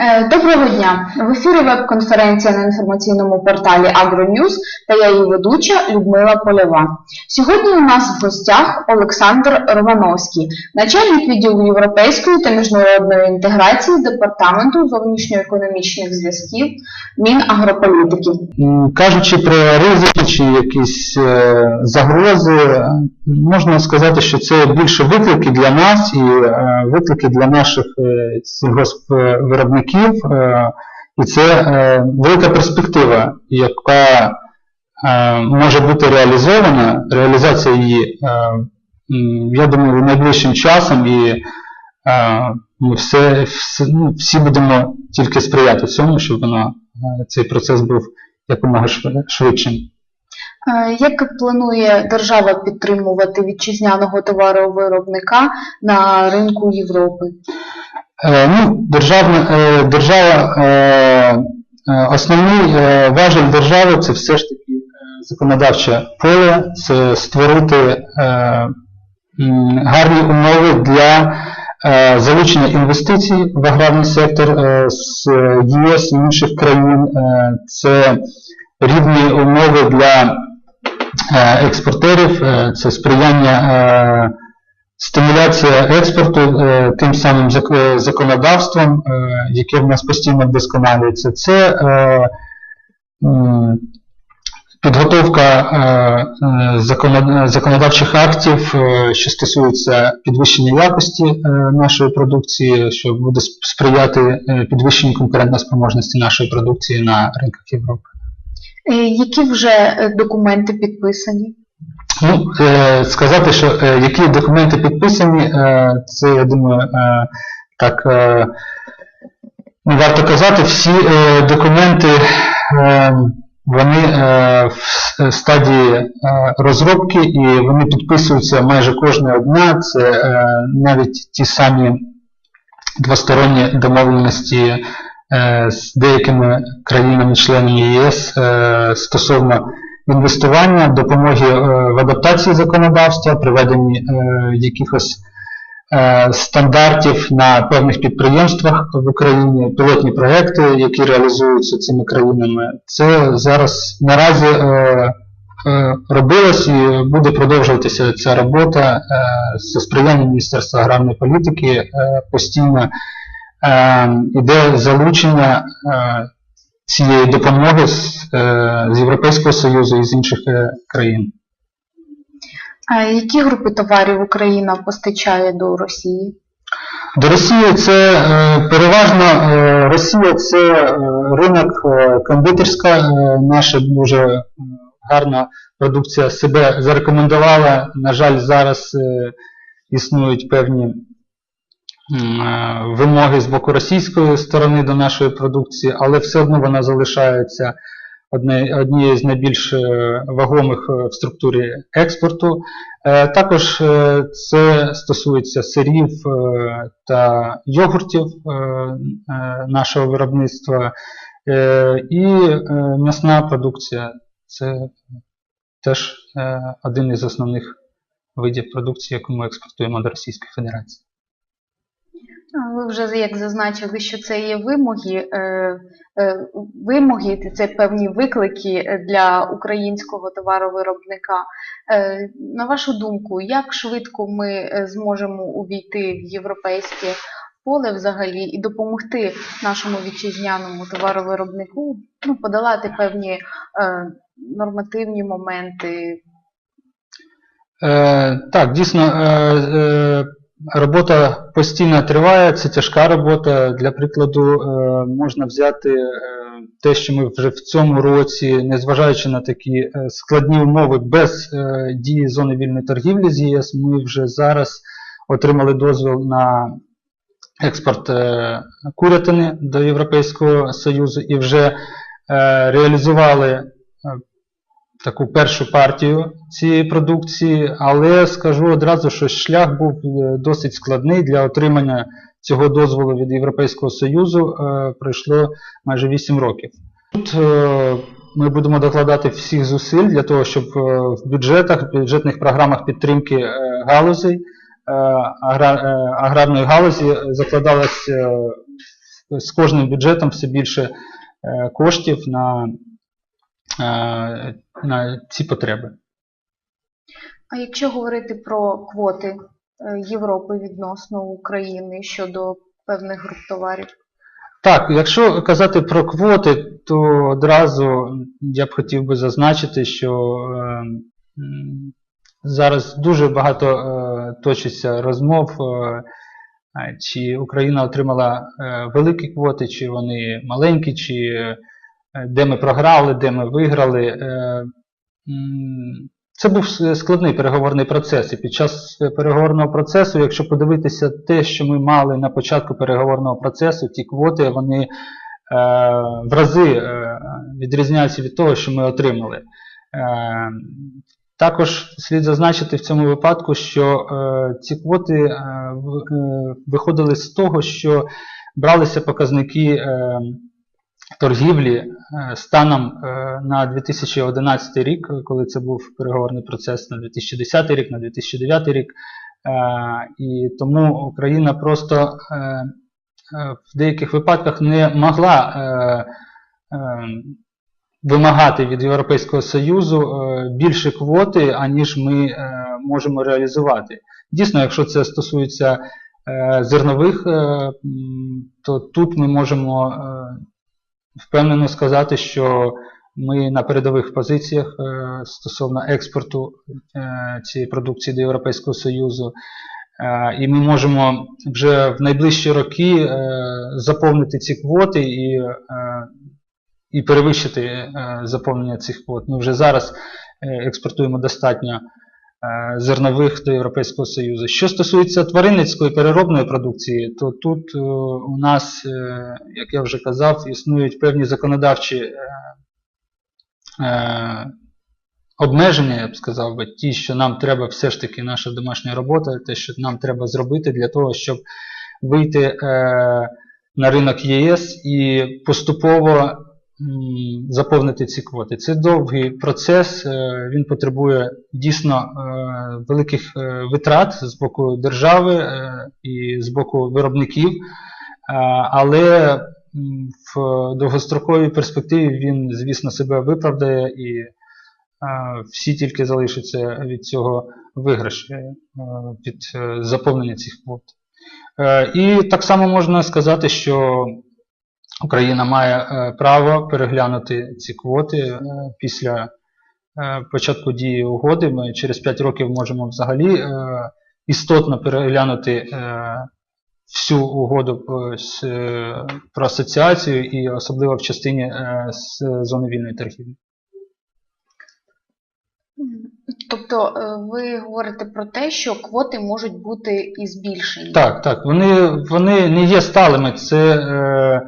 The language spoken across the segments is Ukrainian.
Е, Доброго дня! В ефірі веб-конференція на інформаційному порталі Агроньюз та я її ведуча Людмила Польова. Сьогодні у нас в гостях Олександр Романовський, начальник відділу європейської та міжнародної інтеграції Департаменту зовнішньоекономічних зв'язків Мінагрополітики. Кажучи про ризики чи якісь е, загрози, е, можна сказати, що це більше виклики для нас і виклики для наших сільгоспвиробників. Е, І це е, велика перспектива, яка е, може бути реалізована. Реалізація її, я думаю, найближчим часом і ми все, ну, всі будемо тільки сприяти цьому, щоб воно, е, цей процес був якомога швидшим. Як планує держава підтримувати вітчизняного товаровиробника на ринку Європи? Е, Ну, державна, е, держава, е, основний важіль держави це все ж таки законодавче поле, це створити гарні умови для залучення інвестицій в аграрний сектор з ЄС і інших країн. Це рівні умови для експортерів, це сприяння стимуляція експорту е, тим самим е, законодавством, е, яке в нас постійно вдосконалюється. Це підготовка законод- законодавчих актів, що стосуються підвищення якості нашої продукції, що буде сприяти підвищенню конкурентоспроможності нашої продукції на ринках Європи. Які вже документи підписані? Ну, е, сказати, що е, які документи підписані, е, це, я думаю, так не варто казати, всі документи вони в стадії розробки і вони підписуються майже кожна одна. Це навіть ті самі двосторонні домовленості з деякими країнами-членами ЄС стосовно інвестування, допомоги е, в адаптації законодавства, приведенні е, якихось е, стандартів на певних підприємствах в Україні, пілотні проекти, які реалізуються цими країнами. Це зараз наразі робилось і буде продовжуватися ця робота за сприяння Міністерства аграрної політики. Постійно іде залучення цієї допомоги з, е, з Європейського Союзу і з інших е, країн. А які групи товарів Україна постачає до Росії? До Росії це е, переважно Росія це ринок кондитерська. Наша дуже гарна продукція себе зарекомендувала. На жаль, зараз існують певні вимоги з боку російської сторони до нашої продукції, але все одно вона залишається однією з найбільш е, вагомих е, в структурі експорту. Е, Також е, це стосується сирів е, та йогуртів е, е, нашого виробництва Е, і е, м'ясна продукція це теж е, один із основних видів продукції, яку ми експортуємо до Російської Федерації. Ви вже як зазначили, що це є вимоги, е, е, вимоги, це певні виклики для українського товаровиробника. Е, На вашу думку, як швидко ми зможемо увійти в європейське поле взагалі і допомогти нашому вітчизняному товаровиробнику ну, подолати певні нормативні моменти? Е, так, дійсно, е, е, робота постійно триває, це тяжка робота. Для прикладу, е, можна взяти е, те, що ми вже в цьому році, незважаючи на такі е, складні умови без дії зони вільної торгівлі з ЄС, ми вже зараз отримали дозвіл на експорт курятини до Європейського Союзу і вже реалізували таку першу партію цієї продукції, але скажу одразу, що шлях був е, досить складний для отримання цього дозволу від Європейського Союзу. е, Пройшло майже 8 років. Тут е, ми будемо докладати всіх зусиль для того, щоб в бюджетах, в бюджетних програмах підтримки е, аграрної галузі закладалось з кожним бюджетом все більше коштів на, на ці потреби. А якщо говорити про квоти е, Європи відносно України щодо певних груп товарів? Так, якщо казати про квоти, то одразу я б хотів би зазначити, що е, зараз дуже багато е, точиться розмов, е, чи Україна отримала великі квоти, чи вони маленькі, чи де ми програли, де ми виграли. Е, Це був складний переговорний процес. І під час е, переговорного процесу, якщо подивитися те, що ми мали на початку переговорного процесу, ті квоти, вони е, в рази е, відрізняються від того, що ми отримали. Е, також слід зазначити в цьому випадку, що е, ці квоти е, е, виходили з того, що бралися показники е, торгівлі е, станом е, на 2011 рік, коли це був переговорний процес на 2010 рік, на 2009 рік. Е, І тому Україна просто в деяких випадках не могла вимагати від Європейського Союзу більше квоти, аніж ми можемо реалізувати. Дійсно, якщо це стосується зернових, то тут ми можемо впевнено сказати, що ми на передових позиціях е, стосовно експорту е, цієї продукції до Європейського Союзу. Е, І ми можемо вже в найближчі роки заповнити ці квоти і, і перевищити заповнення цих квот. Ми вже зараз експортуємо достатньо зернових до Європейського Союзу. Що стосується тваринницької переробної продукції, то тут е, у нас, е, як я вже казав, існують певні законодавчі е, е, обмеження, я б сказав би, ті, що нам треба все ж таки наша домашня робота, те, що нам треба зробити для того, щоб вийти е, на ринок ЄС і поступово заповнити ці квоти. Це довгий процес, е, він потребує дійсно е, великих е, витрат з боку держави і з боку виробників, але в довгостроковій перспективі він, звісно, себе виправдає і всі тільки залишаться від цього виграші, від заповнення цих квот. І так само можна сказати, що Україна має е, право переглянути ці квоти е, після е, початку дії угоди. Ми через 5 років можемо взагалі істотно переглянути всю угоду про асоціацію і особливо в частині з зони вільної торгівлі. Тобто ви говорите про те, що квоти можуть бути і збільшені. Так, так. Вони, вони не є сталими. Це, е,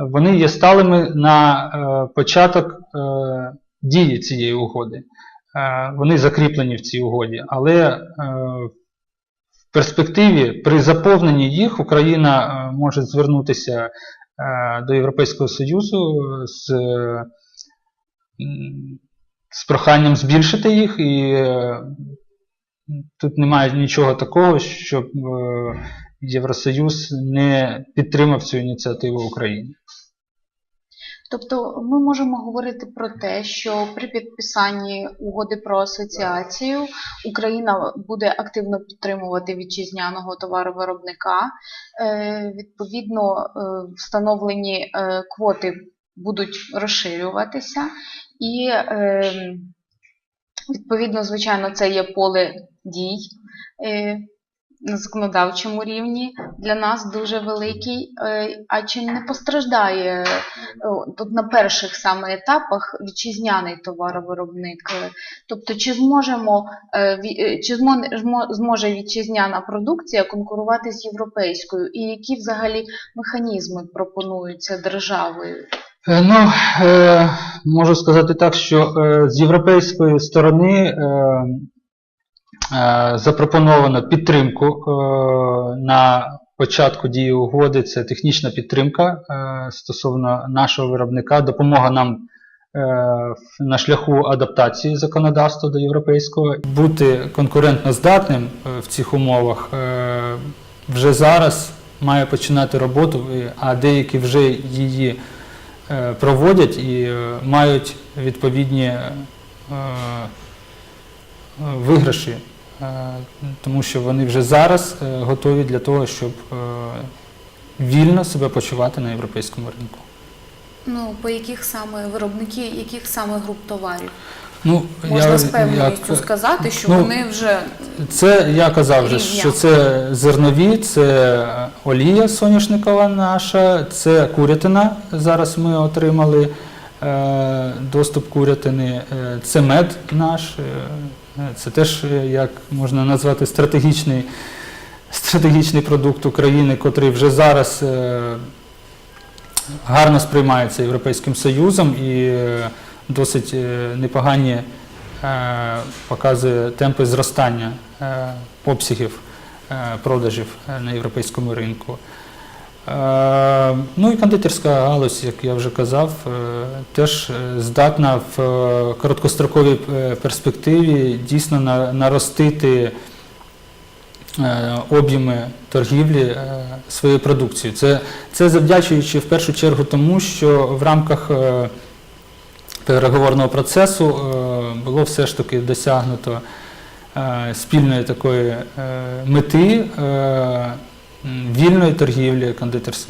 вони є сталими на е, початок е, дії цієї угоди. Е, вони закріплені в цій угоді. Але в перспективі при заповненні їх Україна може звернутися до Європейського Союзу з, з проханням збільшити їх і Тут немає нічого такого, щоб Євросоюз не підтримав цю ініціативу України. Тобто ми можемо говорити про те, що при підписанні угоди про асоціацію Україна буде активно підтримувати вітчизняного товаровиробника. Е, Відповідно, е, встановлені е, квоти будуть розширюватися, і відповідно, звичайно, це є поле дій. Е, На законодавчому рівні для нас дуже великий, Е, а чи не постраждає тут на перших саме етапах вітчизняний товаровиробник. Е, Тобто, чи зможемо е, е, чи змо- змо- зможе вітчизняна продукція конкурувати з європейською, і які взагалі механізми пропонуються державою? Е, Ну, е, можу сказати так, що е, з європейської сторони е, е, запропоновано підтримку е, на початку дії угоди. Це технічна підтримка е, стосовно нашого виробника, допомога нам е, на шляху адаптації законодавства до європейського. Бути конкурентно здатним е, в цих умовах е, вже зараз має починати роботу, а деякі вже її е, проводять і е, мають відповідні е, е, виграші, е, тому що вони вже зараз е, готові для того, щоб е, вільно себе почувати на європейському ринку. Ну, по яких саме виробники, яких саме груп товарів? Ну, Можна я- з певністю як- сказати, що ну, вони вже Це я казав вже, що це зернові, це олія соняшникова наша, це курятина. Зараз ми отримали е, доступ курятини, е, це мед наш. е, Це теж, е, як можна назвати, стратегічний, стратегічний продукт України, котрий вже зараз е, гарно сприймається Європейським Союзом і е, досить е, непогані е, показує темпи зростання е, обсягів е, продажів е, на європейському ринку. Е, Ну і кондитерська галузь, як я вже казав, е, теж е, здатна в короткостроковій перспективі дійсно на- наростити об'єми торгівлі своєю продукцією. Це, це завдячуючи в першу чергу тому, що в рамках переговорного процесу було все ж таки досягнуто спільної такої мети вільної торгівлі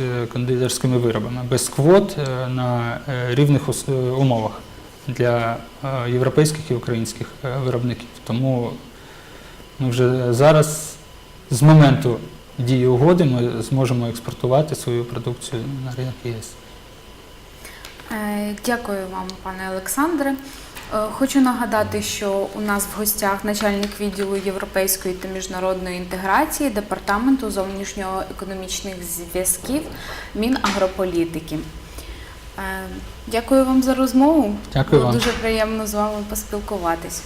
е, кондитерськими виробами без квот е, на е, рівних умовах для європейських і українських виробників. Тому ми вже зараз з моменту дії угоди ми зможемо експортувати свою продукцію на ринок ЄС. Дякую вам, пане Олександре. Е, Хочу нагадати, що у нас в гостях начальник відділу європейської та міжнародної інтеграції Департаменту зовнішньоекономічних зв'язків Мінагрополітики. Е, Дякую вам за розмову. Дякую Було вам. дуже приємно з вами поспілкуватись.